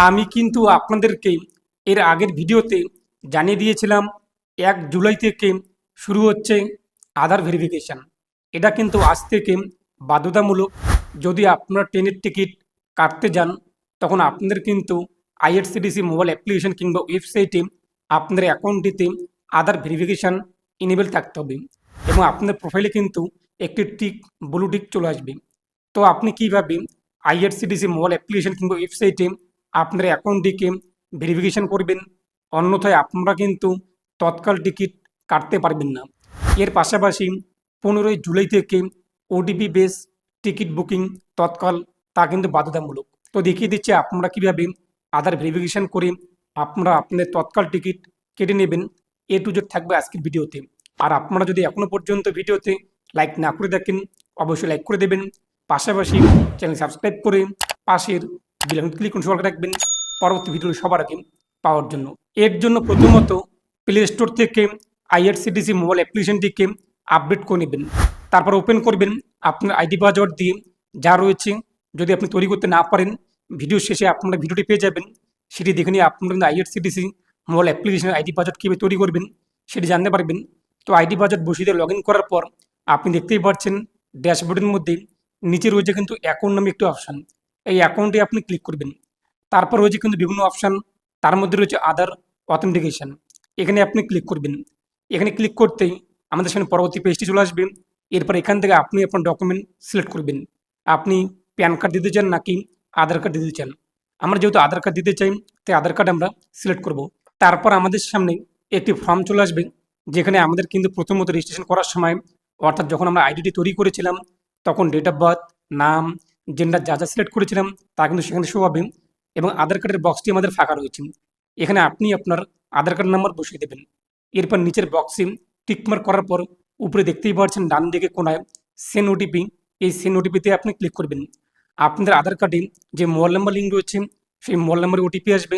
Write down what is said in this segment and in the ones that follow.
আমি কিন্তু আপনাদেরকে এর আগের ভিডিওতে জানিয়ে দিয়েছিলাম, এক জুলাই থেকে শুরু হচ্ছে আধার ভেরিফিকেশান এটা কিন্তু আজ থেকে বাধ্যতামূলক। যদি আপনারা ট্রেনের টিকিট কাটতে যান, তখন আপনাদের কিন্তু আইআরসিডিসি মোবাইল অ্যাপ্লিকেশন কিংবা ওয়েবসাইটে আপনাদের অ্যাকাউন্টটিতে আধার ভেরিফিকেশান ইনেবল থাকতে হবে এবং আপনাদের প্রোফাইলে কিন্তু একটি টিক ব্লু টিক চলে আসবে। তো আপনি কীভাবে আইআরসিডিসি মোবাইল অ্যাপ্লিকেশন কিংবা ওয়েবসাইটে আপনার অ্যাকাউন্টটিকে ভেরিফিকেশন করবেন। অন্যথায় আপনারা কিন্তু তৎকাল টিকিট কাটতে পারবেন না। এর পাশাপাশি পনেরোই জুলাই থেকে OTP base ticket booking Tatkal তা কিন্তু বাধ্যতামূলক। তো দেখিয়ে দিচ্ছে আপনারা কীভাবে আধার ভেরিফিকেশন করে আপনারা আপনাদের তৎকাল টিকিট কেটে নেবেন। এ টু জেড থাকবে আজকের ভিডিওতে। আর আপনারা যদি এখনও পর্যন্ত ভিডিওতে লাইক না করে দেখেন অবশ্যই লাইক করে দেবেন। পাশাপাশি চ্যানেল সাবস্ক্রাইব করে পাশের বিলান ক্লিক করে সবাই রাখবেন। পরবর্তী ভিডিও সবার আগে পাওয়ার জন্য। এর জন্য প্রথমত প্লে স্টোর থেকে আইআরসিডিসি মোবাইল অ্যাপ্লিকেশনটিকে আপডেট করে নেবেন। তারপর ওপেন করবেন আপনার আইডি পাসওয়ার্ড দিয়ে। যা রয়েছে, যদি আপনি তৈরি করতে না পারেন ভিডিও শেষে আপনারা ভিডিওটি পেয়ে যাবেন। সেটি দেখে নিয়ে আপনারা কিন্তু আইআরসিটিসি মোবাইল অ্যাপ্লিকেশনের আইডি পাসওয়ার্ড কীভাবে তৈরি করবেন, সেটি জানতে পারবেন। তো আইডি পাসওয়ার্ড বসিয়ে দিয়ে লগ করার পর, আপনি দেখতেই পাচ্ছেন ড্যাশবোর্ডের মধ্যে নিচে রয়েছে কিন্তু অ্যাকাউন্ট নামে একটি অপশান এই অ্যাকাউন্টে আপনি ক্লিক করবেন। তারপর রয়েছে কিন্তু বিভিন্ন অপশান তার মধ্যে রয়েছে আধার অথেন্টিকেশন এখানে আপনি ক্লিক করবেন। এখানে ক্লিক করতেই আমাদের সামনে পরবর্তী পেজটি চলে আসবে। এরপর এখান থেকে আপনি আপনার ডকুমেন্ট সিলেক্ট করবেন। আপনি প্যান কার্ড দিতে চান নাকি আধার কার্ড দিতে চান? আমরা যেহেতু আধার কার্ড দিতে চাই, তাই আধার কার্ড আমরা সিলেক্ট করব। তারপর আমাদের সামনে একটি ফর্ম চলে আসবে, যেখানে আমাদের কিন্তু প্রথমত রেজিস্ট্রেশন করার সময়, অর্থাৎ যখন আমরা আইডিটি তৈরি করেছিলাম, তখন ডেট অফ বার্থ নাম জেন্ডার যা যা সিলেক্ট করেছিলাম, তা কিন্তু সেখানে শো হবে এবং আধার কার্ডের বক্সটি আমাদের ফাঁকা রয়েছে। এখানে আপনি আপনার আধার কার্ড নাম্বার বসিয়ে দেবেন। এরপর নিচের বক্সে টিকমার্ক করার পর উপরে দেখতেই পাচ্ছেন ডান দিকে কোনায় সেন ওটিপি এই সেন ওটিপিতে আপনি ক্লিক করবেন। আপনাদের আধার কার্ডে যে মোবাইল নাম্বার লিঙ্ক রয়েছে, সেই মোবাইল নাম্বারে ওটিপি আসবে।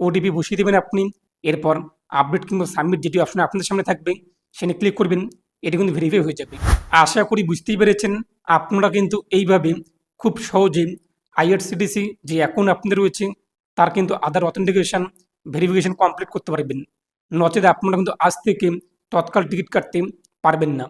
ওটিপি বসিয়ে দেবেন আপনি। এরপর আপডেট কিংবা সাবমিট যেটি অপশন আপনাদের সামনে থাকবে, সেখানে ক্লিক করবেন। এটি কিন্তু ভেরিফাই হয়ে যাবে। আশা করি বুঝতেই পেরেছেন। আপনারা কিন্তু এইভাবে খুব সহজে আইআরসিটিসি যে অ্যাকাউন্ট আপনাদের রয়েছে, তার কিন্তু আধার অথেন্টিকেশন ভেরিফিকেশন কমপ্লিট করতে পারবেন। নচেত আপনারা কিন্তু আজ থেকে তৎকাল টিকিট কাটতে পারবেন না।